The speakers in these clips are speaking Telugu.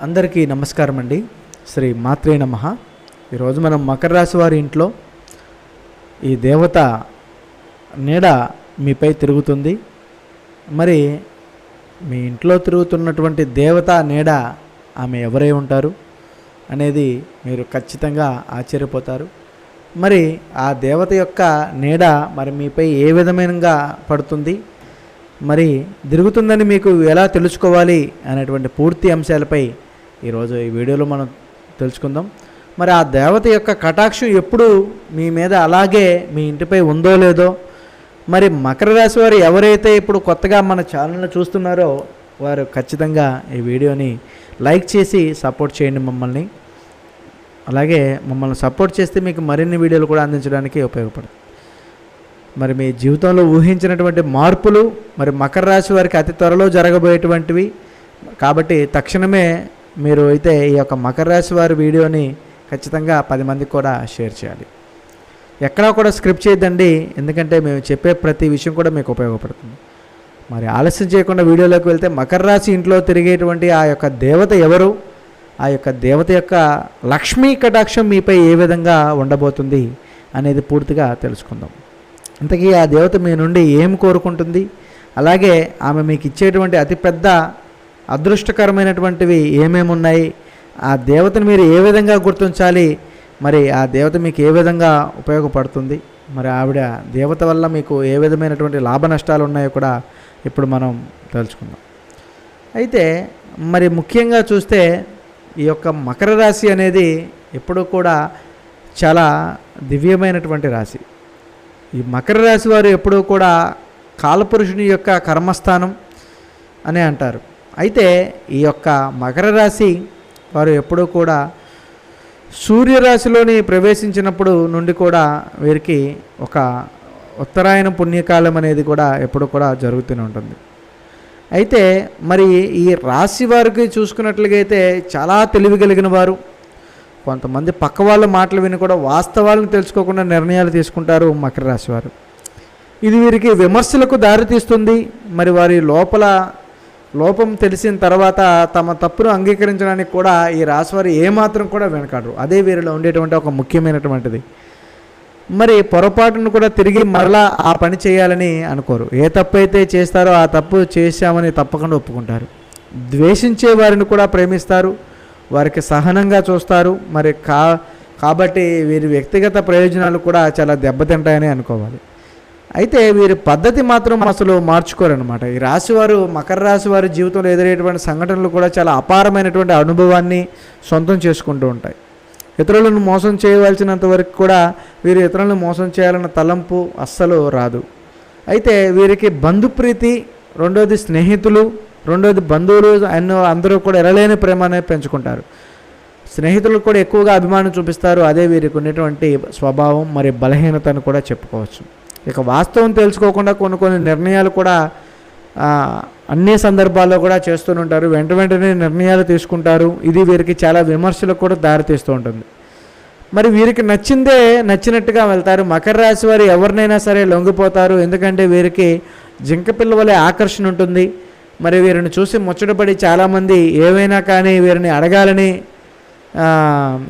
అందరికీ నమస్కారం అండి. శ్రీ మాత్రే నమ. ఈరోజు మనం మకర రాశి వారి ఇంట్లో ఈ దేవత నీడ మీపై తిరుగుతుంది. మరి మీ ఇంట్లో తిరుగుతున్నటువంటి దేవత నీడ ఆమె ఎవరై ఉంటారు అనేది మీరు ఖచ్చితంగా ఆశ్చర్యపోతారు. మరి ఆ దేవత యొక్క నీడ మరి మీపై ఏ విధమైనగా పడుతుంది? మరి తిరుగుతుందని మీకు ఎలా తెలుసుకోవాలి అనేటువంటి పూర్తి అంశాలపై ఈరోజు ఈ వీడియోలో మనం తెలుసుకుందాం. మరి ఆ దేవత యొక్క కటాక్షం ఎప్పుడు మీ మీద అలాగే మీ ఇంటిపై ఉందో లేదో మరి మకర రాశి వారు ఎవరైతే ఇప్పుడు కొత్తగా మన ఛానల్ని చూస్తున్నారో వారు ఖచ్చితంగా ఈ వీడియోని లైక్ చేసి సపోర్ట్ చేయండి మమ్మల్ని. అలాగే మమ్మల్ని సపోర్ట్ చేస్తే మీకు మరిన్ని వీడియోలు కూడా అందించడానికి ఉపయోగపడుతుంది. మరి మీ జీవితంలో ఊహించినటువంటి మార్పులు మరి మకర రాశి వారికి అతి త్వరలో జరగబోయేటువంటివి. కాబట్టి తక్షణమే మీరు అయితే ఈ యొక్క మకర రాశి వారి వీడియోని ఖచ్చితంగా పది మందికి కూడా షేర్ చేయాలి. ఎక్కడా కూడా స్క్రిప్ట్ చేయొద్దండి ఎందుకంటే మేము చెప్పే ప్రతి విషయం కూడా మీకు ఉపయోగపడుతుంది. మరి ఆలస్యం చేయకుండా వీడియోలోకి వెళ్తే మకర రాశి ఇంట్లో తిరిగేటువంటి ఆ యొక్క దేవత ఎవరు? ఆ యొక్క దేవత యొక్క లక్ష్మీ కటాక్షం మీపై ఏ విధంగా ఉండబోతుంది అనేది పూర్తిగా తెలుసుకుందాం. ఇంతకీ ఆ దేవత మీ నుండి ఏం కోరుకుంటుంది? అలాగే ఆమె మీకు ఇచ్చేటువంటి అతిపెద్ద అదృష్టకరమైనటువంటివి ఏమేమి ఉన్నాయి ఆ దేవతను మీరు ఏ విధంగా గుర్తించాలి? మరి ఆ దేవత మీకు ఏ విధంగా ఉపయోగపడుతుంది? మరి ఆవిడ దేవత వల్ల మీకు ఏ విధమైనటువంటి లాభ నష్టాలు ఉన్నాయో కూడా ఇప్పుడు మనం తెలుసుకుందాం అయితే మరి ముఖ్యంగా చూస్తే ఈ యొక్క మకర రాశి అనేది ఎప్పుడూ కూడా చాలా దివ్యమైనటువంటి రాశి. ఈ మకర రాశి వారు ఎప్పుడూ కూడా కాలపురుషుని యొక్క కర్మస్థానం అని అంటారు. అయితే ఈ యొక్క మకర రాశి వారు ఎప్పుడూ కూడా సూర్యరాశిలోని ప్రవేశించినప్పుడు నుండి కూడా వీరికి ఒక ఉత్తరాయణ పుణ్యకాలం అనేది కూడా ఎప్పుడు కూడా జరుగుతూనే ఉంటుంది. అయితే మరి ఈ రాశి వారికి చూసుకున్నట్లుగైతే చాలా తెలివి కలిగిన వారు కొంతమంది పక్క వాళ్ళ మాటలు విని కూడా వాస్తవాలను తెలుసుకోకుండా నిర్ణయాలు తీసుకుంటారు మకర రాశి వారు. ఇది వీరికి విమర్శలకు దారితీస్తుంది మరి వారి లోపల లోపం తెలిసిన తర్వాత తమ తప్పును అంగీకరించడానికి కూడా ఈ రాశివారు ఏమాత్రం కూడా వెనకాడరు. అదే వీరిలో ఉండేటువంటి ఒక ముఖ్యమైనటువంటిది. మరి పొరపాటును కూడా తిరిగి మరలా ఆ పని చేయాలని అనుకోరు. ఏ తప్పు అయితే చేస్తారో ఆ తప్పు చేశామని తప్పకుండా ఒప్పుకుంటారు. ద్వేషించే వారిని కూడా ప్రేమిస్తారు. వారికి సహనంగా చూస్తారు. మరి కా కాబట్టి వీరి వ్యక్తిగత ప్రయోజనాలు కూడా చాలా దెబ్బతింటాయని అనుకోవాలి. అయితే వీరి పద్ధతి మాత్రం అసలు మార్చుకోరనమాట ఈ రాశివారు మకర రాశి వారి జీవితంలో ఎదురయ్యేటువంటి సంఘటనలు కూడా చాలా అపారమైనటువంటి అనుభవాన్ని సొంతం చేసుకుంటూ ఉంటాయి. ఇతరులను మోసం చేయవలసినంత వరకు కూడా వీరు ఇతరులను మోసం చేయాలన్న తలంపు అస్సలు రాదు. అయితే వీరికి బంధుప్రీతి రెండోది స్నేహితులు రెండోది బంధువులు అన్న అందరూ కూడా ఎరలేని ప్రేమనే పెంచుకుంటారు. స్నేహితులు కూడా ఎక్కువగా అభిమానం చూపిస్తారు. అదే వీరికి ఉన్నటువంటి స్వభావం మరి బలహీనతను కూడా చెప్పుకోవచ్చు. ఇక వాస్తవం తెలుసుకోకుండా కొన్ని కొన్ని నిర్ణయాలు కూడా అన్ని సందర్భాల్లో కూడా చేస్తూనే ఉంటారు. వెంట వెంటనే నిర్ణయాలు తీసుకుంటారు. ఇది వీరికి చాలా విమర్శలకు కూడా దారితీస్తూ ఉంటుంది. మరి వీరికి నచ్చిందే నచ్చినట్టుగా వెళ్తారు. మకర రాశి వారు ఎవరినైనా సరే లొంగిపోతారు. ఎందుకంటే వీరికి జింకపిల్ల వలె ఆకర్షణ ఉంటుంది. మరి వీరిని చూసి ముచ్చటపడి చాలామంది ఏవైనా కానీ వీరిని అడగాలని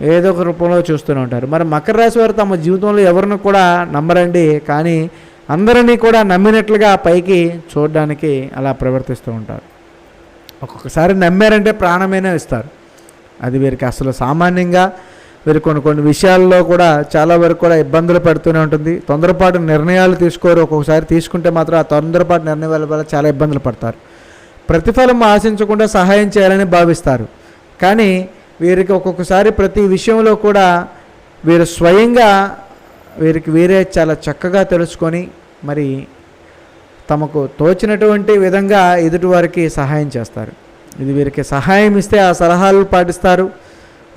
ఏదో ఒక రూపంలో చూస్తూనే ఉంటారు. మరి మకర రాశి వారు తమ జీవితంలో ఎవరిని కూడా నమ్మరండి కానీ అందరినీ కూడా నమ్మినట్లుగా పైకి చూడడానికి అలా ప్రవర్తిస్తూ ఉంటారు. ఒక్కొక్కసారి నమ్మారంటే ప్రాణమైనా ఇస్తారు. అది వీరికి అసలు సామాన్యంగా వీరు కొన్ని కొన్ని విషయాల్లో కూడా చాలా వరకు కూడా ఇబ్బందులు పడుతూనే ఉంటుంది. తొందరపాటు నిర్ణయాలు తీసుకోరు. ఒక్కొక్కసారి తీసుకుంటే మాత్రం ఆ తొందరపాటు నిర్ణయాల వల్ల చాలా ఇబ్బందులు పడతారు. ప్రతిఫలం ఆశించకుండా సహాయం చేయాలని భావిస్తారు. కానీ వీరికి ఒక్కొక్కసారి ప్రతి విషయంలో కూడా వీరు స్వయంగా వీరికి వీరే చాలా చక్కగా తెలుసుకొని మరి తమకు తోచినటువంటి విధంగా ఎదుటివారికి సహాయం చేస్తారు. ఇది వీరికి సహాయం ఇస్తే ఆ సలహాలు పాటిస్తారు.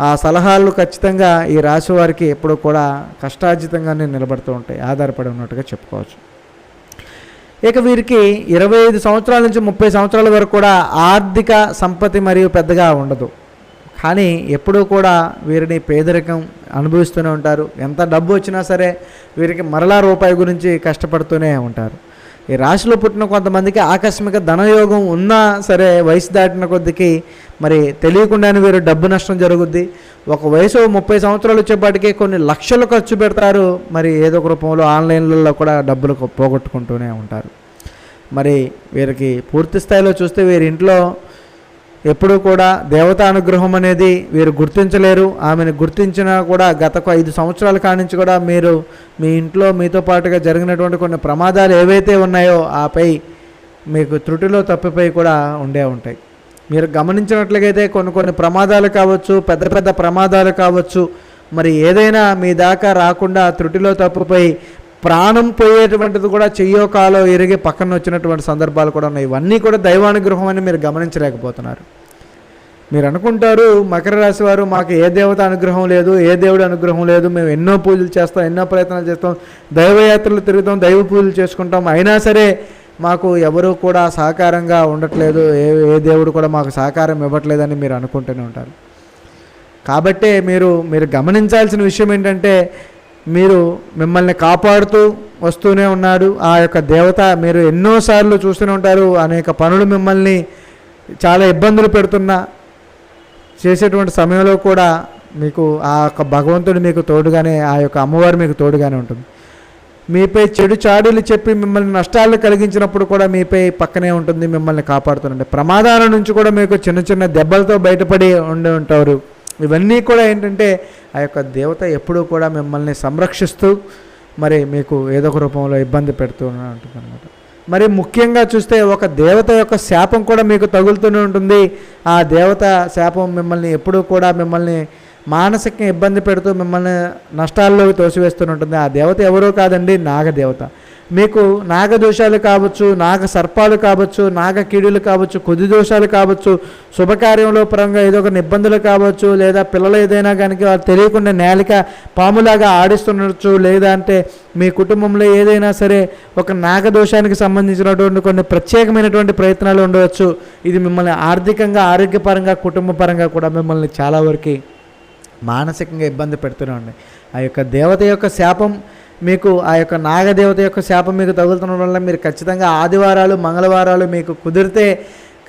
ఆ సలహాలు ఖచ్చితంగా ఈ రాశి వారికి ఎప్పుడూ కూడా కష్టార్జితంగానే నిలబడుతూ ఉంటాయి. ఆధారపడి ఉన్నట్టుగా చెప్పుకోవచ్చు. ఇక వీరికి ఇరవై ఐదు సంవత్సరాల నుంచి ముప్పై సంవత్సరాల వరకు కూడా ఆర్థిక సంపత్తి మరియు పెద్దగా ఉండదు. కానీ ఎప్పుడూ కూడా వీరిని పేదరికం అనుభవిస్తూనే ఉంటారు. ఎంత డబ్బు వచ్చినా సరే వీరికి మరలా రూపాయి గురించి కష్టపడుతూనే ఉంటారు. ఈ రాశిలో పుట్టిన కొంతమందికి ఆకస్మిక ధనయోగం ఉన్నా సరే వయసు దాటిన కొద్దికి మరి తెలియకుండానే వీరు డబ్బు నష్టం జరుగుద్ది. ఒక వయసు ముప్పై సంవత్సరాలు వచ్చేపాటికి కొన్ని లక్షలు ఖర్చు పెడతారు. మరి ఏదో ఒక రూపంలో ఆన్లైన్లలో కూడా డబ్బులు పోగొట్టుకుంటూనే ఉంటారు. మరి వీరికి పూర్తి స్థాయిలో చూస్తే వీరి ఇంట్లో ఎప్పుడూ కూడా దేవతా అనుగ్రహం అనేది వీరు గుర్తించలేరు. ఆమెను గుర్తించినా కూడా గత ఐదు సంవత్సరాల కానించి కూడా మీరు మీ ఇంట్లో మీతో పాటుగా జరిగినటువంటి కొన్ని ప్రమాదాలు ఏవైతే ఉన్నాయో ఆపై మీకు త్రుటిలో తప్పిపోయి కూడా ఉండే ఉంటాయి. మీరు గమనించినట్లయితే కొన్ని కొన్ని ప్రమాదాలు కావచ్చు పెద్ద పెద్ద ప్రమాదాలు కావచ్చు మరి ఏదైనా మీ దాకా రాకుండా త్రుటిలో తప్పిపోయి ప్రాణం పోయేటువంటిది కూడా చెయ్యో కాలో ఇరిగి పక్కన వచ్చినటువంటి సందర్భాలు కూడా ఉన్నాయి. ఇవన్నీ కూడా దైవానుగ్రహం అని మీరు గమనించలేకపోతున్నారు. మీరు అనుకుంటారు మకర రాశి వారు మాకు ఏ దేవత అనుగ్రహం లేదు ఏ దేవుడి అనుగ్రహం లేదు మేము ఎన్నో పూజలు చేస్తాం ఎన్నో ప్రయత్నాలు చేస్తాం దైవయాత్రలు తిరుగుతాం దైవ పూజలు చేసుకుంటాం. అయినా సరే మాకు ఎవరు కూడా సహకారంగా ఉండట్లేదు ఏ ఏ దేవుడు కూడా మాకు సహకారం ఇవ్వట్లేదని మీరు అనుకుంటూనే ఉంటారు. కాబట్టే మీరు మీరు గమనించాల్సిన విషయం ఏంటంటే మీరు మిమ్మల్ని కాపాడుతూ వస్తూనే ఉన్నాడు ఆ యొక్క దేవత మీరు ఎన్నోసార్లు చూస్తూనే ఉంటారు. అనేక పనులు మిమ్మల్ని చాలా ఇబ్బందులు పెడుతున్నా చేసేటువంటి సమయంలో కూడా మీకు ఆ యొక్క భగవంతుడు మీకు తోడుగానే ఆ యొక్క అమ్మవారు మీకు తోడుగానే ఉంటుంది. మీపై చెడు చాడులు చెప్పి మిమ్మల్ని నష్టాలు కలిగించినప్పుడు కూడా మీపై పక్కనే ఉంటుంది మిమ్మల్ని కాపాడుతుందండి. ప్రమాదాల నుంచి కూడా మీకు చిన్న చిన్న దెబ్బలతో బయటపడి ఉండి ఉంటారు. ఇవన్నీ కూడా ఏంటంటే ఆ యొక్క దేవత ఎప్పుడూ కూడా మిమ్మల్ని సంరక్షిస్తూ మరి మీకు ఏదో ఒక రూపంలో ఇబ్బంది పెడుతూ ఉంటుంది అనమాట మరి ముఖ్యంగా చూస్తే ఒక దేవత యొక్క శాపం కూడా మీకు తగులుతూనే ఉంటుంది. ఆ దేవత శాపం మిమ్మల్ని ఎప్పుడూ కూడా మిమ్మల్ని మానసికంగా ఇబ్బంది పెడుతూ మిమ్మల్ని నష్టాల్లోకి తోసివేస్తూనే ఉంటుంది. ఆ దేవత ఎవరో కాదండి నాగదేవత మీకు నాగదోషాలు కావచ్చు నాగ సర్పాలు కావచ్చు నాగ కీడులు కావచ్చు కొద్ది దోషాలు కావచ్చు శుభకార్యంలో పరంగా ఏదో ఒక ఇబ్బందులు కావచ్చు లేదా పిల్లలు ఏదైనా కనుక తెలియకుండా నేలిక పాములాగా ఆడిస్తుండొచ్చు లేదా అంటే మీ కుటుంబంలో ఏదైనా సరే ఒక నాగదోషానికి సంబంధించినటువంటి కొన్ని ప్రత్యేకమైనటువంటి ప్రయత్నాలు ఉండవచ్చు. ఇది మిమ్మల్ని ఆర్థికంగా ఆరోగ్యపరంగా కుటుంబ పరంగా కూడా మిమ్మల్ని చాలా వరకు మానసికంగా ఇబ్బంది పెడుతూనే ఉన్నాయి ఆ యొక్క దేవత యొక్క శాపం మీకు ఆ యొక్క నాగదేవత యొక్క శాపం మీకు తగులుతుండడం వల్ల మీరు ఖచ్చితంగా ఆదివారాలు మంగళవారాలు మీకు కుదిరితే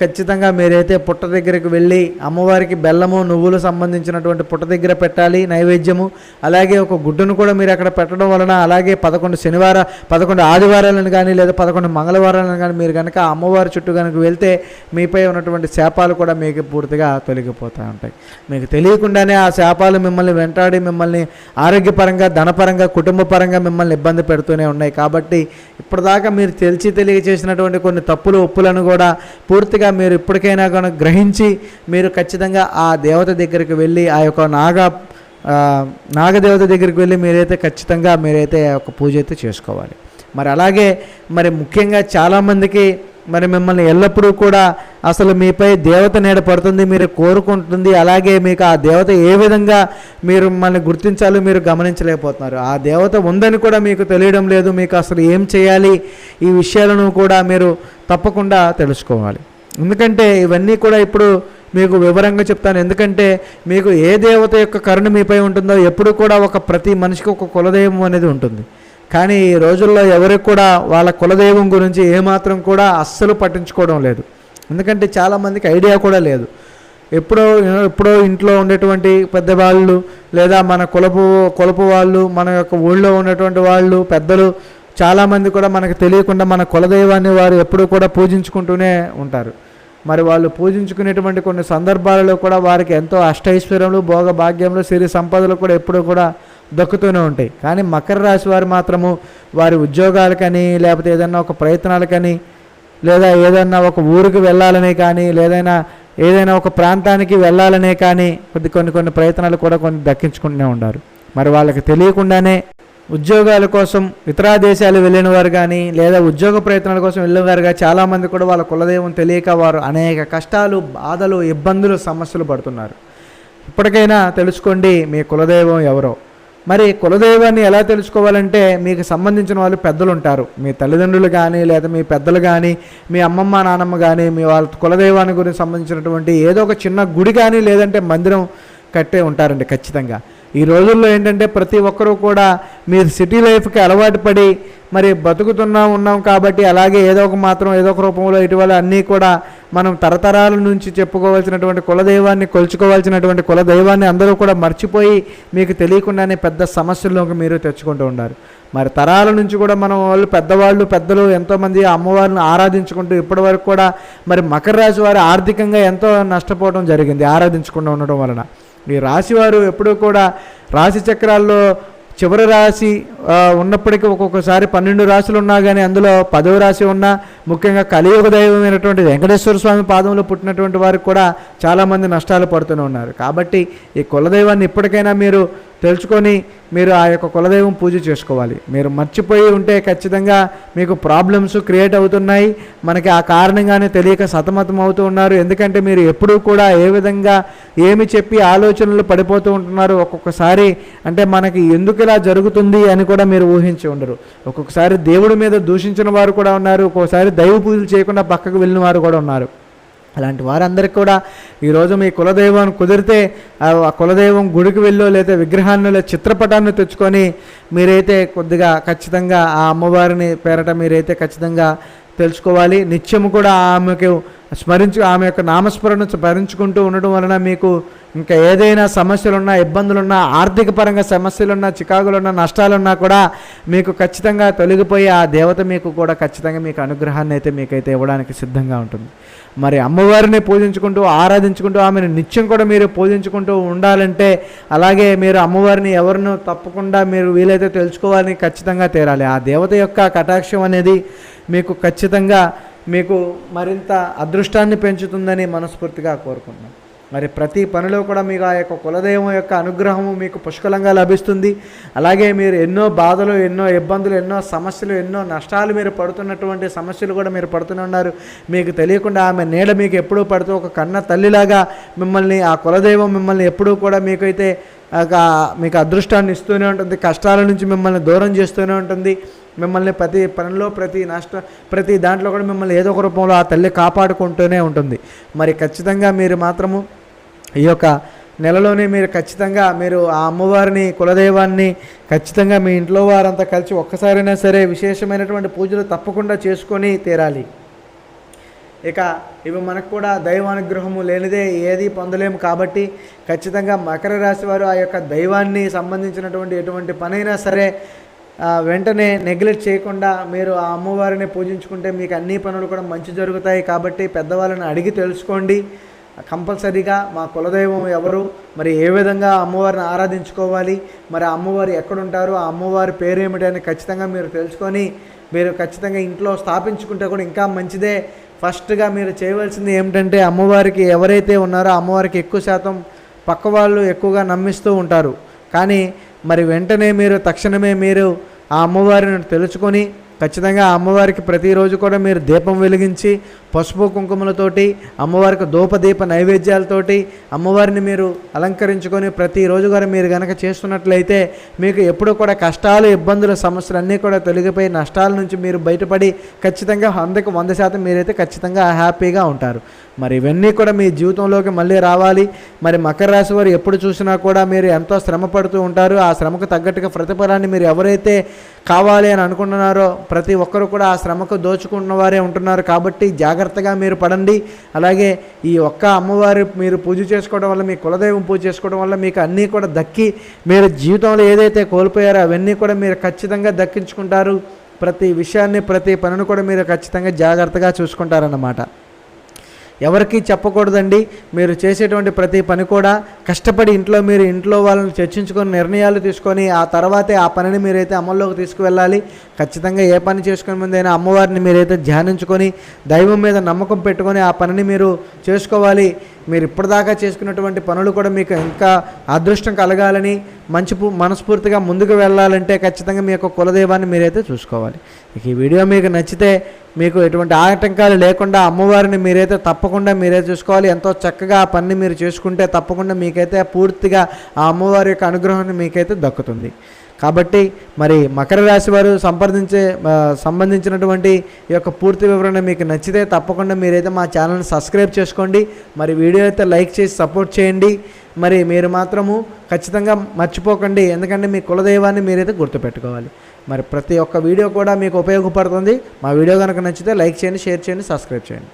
ఖచ్చితంగా మీరైతే పుట్ట దగ్గరకు వెళ్ళి అమ్మవారికి బెల్లము నువ్వులు సంబంధించినటువంటి పుట్ట దగ్గర పెట్టాలి నైవేద్యము. అలాగే ఒక గుడ్డును కూడా మీరు అక్కడ పెట్టడం వలన అలాగే పదకొండు శనివార పదకొండు ఆదివారాలను కానీ లేదా పదకొండు మంగళవారాలను కానీ మీరు కనుక అమ్మవారి చుట్టూ కనుక వెళ్తే మీపై ఉన్నటువంటి శాపాలు కూడా మీకు పూర్తిగా తొలగిపోతూ ఉంటాయి. మీకు తెలియకుండానే ఆ శాపాలు మిమ్మల్ని వెంటాడి మిమ్మల్ని ఆరోగ్యపరంగా ధనపరంగా కుటుంబ పరంగా మిమ్మల్ని ఇబ్బంది పెడుతూనే ఉన్నాయి. కాబట్టి ఇప్పటిదాకా మీరు తెలిసి తెలియ చేసినటువంటి కొన్ని తప్పులు ఒప్పులను కూడా పూర్తిగా మీరు ఇప్పటికైనా కనుక గ్రహించి మీరు ఖచ్చితంగా ఆ దేవత దగ్గరికి వెళ్ళి ఆ యొక్క నాగ నాగదేవత దగ్గరికి వెళ్ళి మీరైతే ఖచ్చితంగా మీరైతే ఒక పూజ అయితే చేసుకోవాలి. మరి అలాగే మరి ముఖ్యంగా చాలామందికి మరి మిమ్మల్ని ఎల్లప్పుడూ కూడా అసలు మీపై దేవత నీడ పడుతుంది మీరు కోరుకుంటుంది అలాగే మీకు ఆ దేవత ఏ విధంగా మీరు మిమ్మల్ని గుర్తించాలో మీరు గమనించలేకపోతున్నారు. ఆ దేవత ఉందని కూడా మీకు తెలియడం లేదు మీకు అసలు ఏం చేయాలి ఈ విషయాలను కూడా మీరు తప్పకుండా తెలుసుకోవాలి. ఎందుకంటే ఇవన్నీ కూడా ఇప్పుడు మీకు వివరంగా చెప్తాను. ఎందుకంటే మీకు ఏ దేవత యొక్క కరుణ మీపై ఉంటుందో ఎప్పుడు కూడా ఒక ప్రతి మనిషికి ఒక కులదైవం అనేది ఉంటుంది. కానీ ఈ రోజుల్లో ఎవరికి కూడా వాళ్ళ కులదైవం గురించి ఏమాత్రం కూడా అస్సలు పట్టించుకోవడం లేదు. ఎందుకంటే చాలామందికి ఐడియా కూడా లేదు. ఎప్పుడో ఎప్పుడో ఇంట్లో ఉండేటువంటి పెద్దవాళ్ళు లేదా మన కులపు కులపు వాళ్ళు మన యొక్క ఊళ్ళో ఉన్నటువంటి వాళ్ళు పెద్దలు చాలామంది కూడా మనకు తెలియకుండా మన కులదైవాన్ని వారు ఎప్పుడూ కూడా పూజించుకుంటూనే ఉంటారు. మరి వాళ్ళు పూజించుకునేటువంటి కొన్ని సందర్భాలలో కూడా వారికి ఎంతో అష్టైశ్వర్యములు భోగ భాగ్యములు సిరి సంపదలు కూడా ఎప్పుడూ కూడా దక్కుతూనే ఉంటాయి. కానీ మకర రాశి వారు మాత్రము వారి ఉద్యోగాలకని లేకపోతే ఏదైనా ఒక ప్రయత్నాలకని లేదా ఏదైనా ఒక ఊరికి వెళ్ళాలనే కానీ లేదైనా ఏదైనా ఒక ప్రాంతానికి వెళ్ళాలనే కానీ కొద్ది కొన్ని కొన్ని ప్రయత్నాలు కూడా కొన్ని దక్కించుకుంటూనే ఉంటారు. మరి వాళ్ళకి తెలియకుండానే ఉద్యోగాల కోసం ఇతర దేశాలు వెళ్ళిన వారు కానీ లేదా ఉద్యోగ ప్రయత్నాల కోసం వెళ్ళిన వారు కానీ చాలామంది కూడా వాళ్ళ కులదైవం తెలియక వారు అనేక కష్టాలు బాధలు ఇబ్బందులు సమస్యలు పడుతున్నారు. ఇప్పటికైనా తెలుసుకోండి మీ కులదైవం ఎవరో. మరి కులదైవాన్ని ఎలా తెలుసుకోవాలంటే మీకు సంబంధించిన వాళ్ళు పెద్దలు ఉంటారు మీ తల్లిదండ్రులు కానీ లేదా మీ పెద్దలు కానీ మీ అమ్మమ్మ నాన్నమ్మ కానీ మీ వాళ్ళ కులదైవాన్ని గురించి సంబంధించినటువంటి ఏదో ఒక చిన్న గుడి కానీ లేదంటే మందిరం కట్టే ఉంటారండి ఖచ్చితంగా. ఈ రోజుల్లో ఏంటంటే ప్రతి ఒక్కరూ కూడా మీరు సిటీ లైఫ్కి అలవాటు పడి మరి బతుకుతున్నాం ఉన్నాం కాబట్టి అలాగే ఏదో ఒక మాత్రం ఏదో ఒక రూపంలో ఇటీవల అన్నీ కూడా మనం తరతరాల నుంచి చెప్పుకోవాల్సినటువంటి కులదైవాన్ని కొలుచుకోవాల్సినటువంటి కులదైవాన్ని అందరూ కూడా మర్చిపోయి మీకు తెలియకుండానే పెద్ద సమస్యల్లోకి మీరు తెచ్చుకుంటూ ఉన్నారు మరి తరాల నుంచి కూడా మనం వాళ్ళు పెద్దవాళ్ళు పెద్దలు ఎంతోమంది అమ్మవారిని ఆరాధించుకుంటూ ఇప్పటి వరకు కూడా మరి మకర రాశి వారు ఆర్థికంగా ఎంతో నష్టపోవడం జరిగింది ఆరాధించకుండా ఉండడం వలన. ఈ రాశివారు ఎప్పుడూ కూడా రాశి చక్రాల్లో చివరి రాశి ఉన్నప్పటికీ ఒక్కొక్కసారి పన్నెండు రాశులు ఉన్నా కానీ అందులో పదవ రాశి ఉన్నా ముఖ్యంగా కలియుగ దైవమైనటువంటి వెంకటేశ్వర స్వామి పాదంలో పుట్టినటువంటి వారికి కూడా చాలామంది నష్టాలు పడుతూనే ఉన్నారు. కాబట్టి ఈ కులదైవాన్ని ఇప్పటికైనా మీరు తెలుసుకొని మీరు ఆ యొక్క కులదైవం పూజ చేసుకోవాలి. మీరు మర్చిపోయి ఉంటే ఖచ్చితంగా మీకు ప్రాబ్లమ్స్ క్రియేట్ అవుతున్నాయి. మనకి ఆ కారణంగానే తెలియక సతమతం అవుతూ ఉన్నారు. ఎందుకంటే మీరు ఎప్పుడూ కూడా ఏ విధంగా ఏమి చెప్పి ఆలోచనలు పడిపోతూ ఉంటున్నారు ఒక్కొక్కసారి అంటే మనకి ఎందుకు ఇలా జరుగుతుంది అని కూడా మీరు ఊహించి ఉండరు. ఒక్కొక్కసారి దేవుడి మీద దూషించిన వారు కూడా ఉన్నారు. ఒక్కొక్కసారి దైవ పూజలు చేయకుండా పక్కకు వెళ్ళిన వారు కూడా ఉన్నారు. అలాంటి వారందరికీ కూడా ఈరోజు మీ కులదైవం కుదిరితే ఆ కులదైవం గుడికి వెళ్ళో లేదా విగ్రహాన్ని లేదా చిత్రపటాన్ని తెచ్చుకొని మీరైతే కొద్దిగా ఖచ్చితంగా ఆ అమ్మవారిని పేరట మీరైతే ఖచ్చితంగా తెలుసుకోవాలి. నిత్యము కూడా ఆమెకు స్మరించు ఆమె యొక్క నామస్మరణ స్మరించుకుంటూ ఉండడం వలన మీకు ఇంకా ఏదైనా సమస్యలున్నా ఇబ్బందులున్నా ఆర్థిక పరంగా సమస్యలున్నా చికాకులున్నా నష్టాలున్నా కూడా మీకు ఖచ్చితంగా తొలగిపోయి ఆ దేవత మీకు కూడా ఖచ్చితంగా మీకు అనుగ్రహాన్ని అయితే మీకైతే ఇవ్వడానికి సిద్ధంగా ఉంటుంది. మరి అమ్మవారిని పూజించుకుంటూ ఆరాధించుకుంటూ ఆమెను నిత్యం కూడా మీరు పూజించుకుంటూ ఉండాలంటే అలాగే మీరు అమ్మవారిని ఎవరినో తప్పకుండా మీరు వీలైతే తెలుసుకోవాలని ఖచ్చితంగా తేరాలి. ఆ దేవత యొక్క కటాక్షం అనేది మీకు ఖచ్చితంగా మీకు మరింత అదృష్టాన్ని పెంచుతుందని మనస్ఫూర్తిగా కోరుకుంటున్నాం. మరి ప్రతి పనిలో కూడా మీకు ఆ యొక్క కులదైవం యొక్క అనుగ్రహము మీకు పుష్కలంగా లభిస్తుంది. అలాగే మీరు ఎన్నో బాధలు ఎన్నో ఇబ్బందులు ఎన్నో సమస్యలు ఎన్నో నష్టాలు మీరు పడుతున్నటువంటి సమస్యలు కూడా మీరు పడుతూనే ఉన్నారు. మీకు తెలియకుండా ఆమె నీడ మీకు ఎప్పుడూ పడుతూ ఒక కన్న తల్లిలాగా మిమ్మల్ని ఆ కులదైవం మిమ్మల్ని ఎప్పుడూ కూడా మీకైతే ఒక మీకు అదృష్టాన్ని ఇస్తూనే ఉంటుంది. కష్టాల నుంచి మిమ్మల్ని దూరం చేస్తూనే ఉంటుంది. మిమ్మల్ని ప్రతి పనిలో ప్రతి నష్ట ప్రతి దాంట్లో కూడా మిమ్మల్ని ఏదో ఒక రూపంలో ఆ తల్లి కాపాడుకుంటూనే ఉంటుంది. మరి ఖచ్చితంగా మీరు మాత్రము ఈ యొక్క నెలలోనే మీరు ఖచ్చితంగా మీరు ఆ అమ్మవారిని కులదైవాన్ని ఖచ్చితంగా మీ ఇంట్లో వారంతా కలిసి ఒక్కసారైనా సరే విశేషమైనటువంటి పూజలు తప్పకుండా చేసుకొని తీరాలి. ఇక ఇవి మనకు కూడా దైవానుగ్రహము లేనిదే ఏది పొందలేము కాబట్టి ఖచ్చితంగా మకర రాశి వారు ఆ యొక్క దైవాన్ని సంబంధించినటువంటి ఎటువంటి పనైనా సరే వెంటనే నెగ్లెక్ట్ చేయకుండా మీరు ఆ అమ్మవారిని పూజించుకుంటే మీకు అన్ని పనులు కూడా మంచి జరుగుతాయి కాబట్టి పెద్దవాళ్ళని అడిగి తెలుసుకోండి. కంపల్సరీగా మా కులదైవం ఎవరు? మరి ఏ విధంగా అమ్మవారిని ఆరాధించుకోవాలి? మరి అమ్మవారు ఎక్కడుంటారు? ఆ అమ్మవారి పేరేమిటి అని ఖచ్చితంగా మీరు తెలుసుకొని మీరు ఖచ్చితంగా ఇంట్లో స్థాపించుకుంటే కూడా ఇంకా మంచిదే. ఫస్ట్గా మీరు చేయవలసింది ఏమిటంటే అమ్మవారికి ఎవరైతే ఉన్నారో అమ్మవారికి ఎక్కువ శాతం పక్క వాళ్ళు ఎక్కువగా నమ్మిస్తూ ఉంటారు. కానీ మరి వెంటనే మీరు తక్షణమే మీరు ఆ అమ్మవారిని తెలుసుకొని ఖచ్చితంగా ఆ అమ్మవారికి ప్రతిరోజు కూడా మీరు దీపం వెలిగించి పసుపు కుంకుమలతోటి అమ్మవారికి ధూపదీప నైవేద్యాలతోటి అమ్మవారిని మీరు అలంకరించుకొని ప్రతిరోజు కూడా మీరు కనుక చేస్తున్నట్లయితే మీకు ఎప్పుడు కూడా కష్టాలు ఇబ్బందులు సమస్యలు అన్నీ కూడా తొలగిపోయి నష్టాల నుంచి మీరు బయటపడి ఖచ్చితంగా అందుకు వంద శాతం మీరైతే ఖచ్చితంగా హ్యాపీగా ఉంటారు. మరి ఇవన్నీ కూడా మీ జీవితంలోకి మళ్ళీ రావాలి. మరి మకర రాశి వారు ఎప్పుడు చూసినా కూడా మీరు ఎంతో శ్రమ పడుతూ ఉంటారు. ఆ శ్రమకు తగ్గట్టుగా ప్రతిఫలాన్ని మీరు ఎవరైతే కావాలి అని అనుకుంటున్నారో ప్రతి ఒక్కరు కూడా ఆ శ్రమకు దోచుకుంటున్న వారే ఉంటున్నారు. కాబట్టి జాగ్రత్తగా మీరు పడండి. అలాగే ఈ ఒక్క అమ్మవారి మీరు పూజ చేసుకోవడం వల్ల మీ కులదైవం పూజ చేసుకోవడం వల్ల మీకు అన్నీ కూడా దక్కి మీరు జీవితంలో ఏదైతే కోల్పోయారో అవన్నీ కూడా మీరు ఖచ్చితంగా దక్కించుకుంటారు. ప్రతి విషయాన్ని ప్రతి పనిని కూడా మీరు ఖచ్చితంగా జాగ్రత్తగా చూసుకుంటారన్నమాట. ఎవరికీ చెప్పకూడదండి. మీరు చేసేటువంటి ప్రతి పని కూడా కష్టపడి ఇంట్లో మీరు ఇంట్లో వాళ్ళని చర్చించుకొని నిర్ణయాలు తీసుకొని ఆ తర్వాతే ఆ పనిని మీరైతే అమల్లోకి తీసుకువెళ్ళాలి. ఖచ్చితంగా ఏ పని చేసుకునే ముందైనా అమ్మవారిని మీరైతే ధ్యానించుకొని దైవం మీద నమ్మకం పెట్టుకొని ఆ పనిని మీరు చేసుకోవాలి. మీరు ఇప్పటిదాకా చేసుకున్నటువంటి పనులు కూడా మీకు ఇంకా అదృష్టం కలగాలని మంచి మనస్ఫూర్తిగా ముందుకు వెళ్ళాలంటే ఖచ్చితంగా మీ యొక్క కులదైవాన్ని మీరైతే చూసుకోవాలి. ఈ వీడియో మీకు నచ్చితే మీకు ఎటువంటి ఆటంకాలు లేకుండా అమ్మవారిని మీరైతే తప్పకుండా మీరే చూసుకోవాలి. ఎంతో చక్కగా ఆ పని మీరు చేసుకుంటే తప్పకుండా మీకైతే పూర్తిగా ఆ అమ్మవారి యొక్క అనుగ్రహాన్ని మీకైతే దక్కుతుంది. కాబట్టి మరి మకర రాశి వారు సంప్రదించే సంబంధించినటువంటి ఈ యొక్క పూర్తి వివరణ మీకు నచ్చితే తప్పకుండా మీరైతే మా ఛానల్ని సబ్స్క్రైబ్ చేసుకోండి. మరి వీడియో అయితే లైక్ చేసి సపోర్ట్ చేయండి. మరి మీరు మాత్రము ఖచ్చితంగా మర్చిపోకండి. ఎందుకంటే మీ కులదైవాన్ని మీరైతే గుర్తుపెట్టుకోవాలి. మరి ప్రతి ఒక్క వీడియో కూడా మీకు ఉపయోగపడుతుంది. మా వీడియో కనుక నచ్చితే లైక్ చేయండి షేర్ చేయండి సబ్స్క్రైబ్ చేయండి.